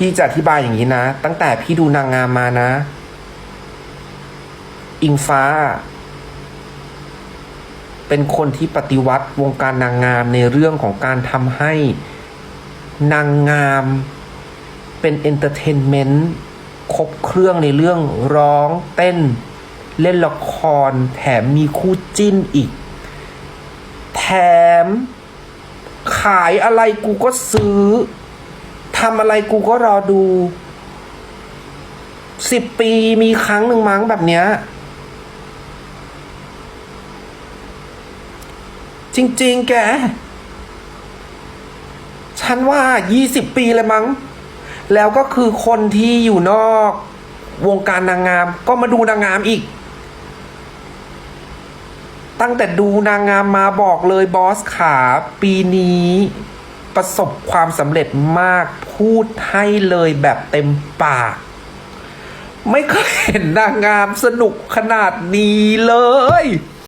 พี่จะอธิบายอย่างนี้นะ ตั้งแต่พี่ดูนางงามมานะ อิงฟ้า เป็นคนที่ปฏิวัติวงการนางงามในเรื่องของการทำให้นางงามเป็นเอนเตอร์เทนเมนต์ครบเครื่องในเรื่องร้องเต้น เล่นละคร แถมมีคู่จิ้นอีก แถม ขายอะไรกูก็ซื้อ ทำอะไรกูก็รอดูสิบปีมีครั้งหนึ่งมั้งแบบเนี้ย จริง ๆ แก ฉันว่ายี่สิบปีเลยมั้ง แล้วก็คือคนที่อยู่นอก วงการนางงาม ก็มาดูนางงามอีก ตั้งแต่ดูนางงามมาบอกเลยบอสขาปีนี้ ประสบความสำเร็จมากพูดให้เลยแบบเต็มปาก ไม่เคยเห็นนางงามสนุกขนาดนี้เลย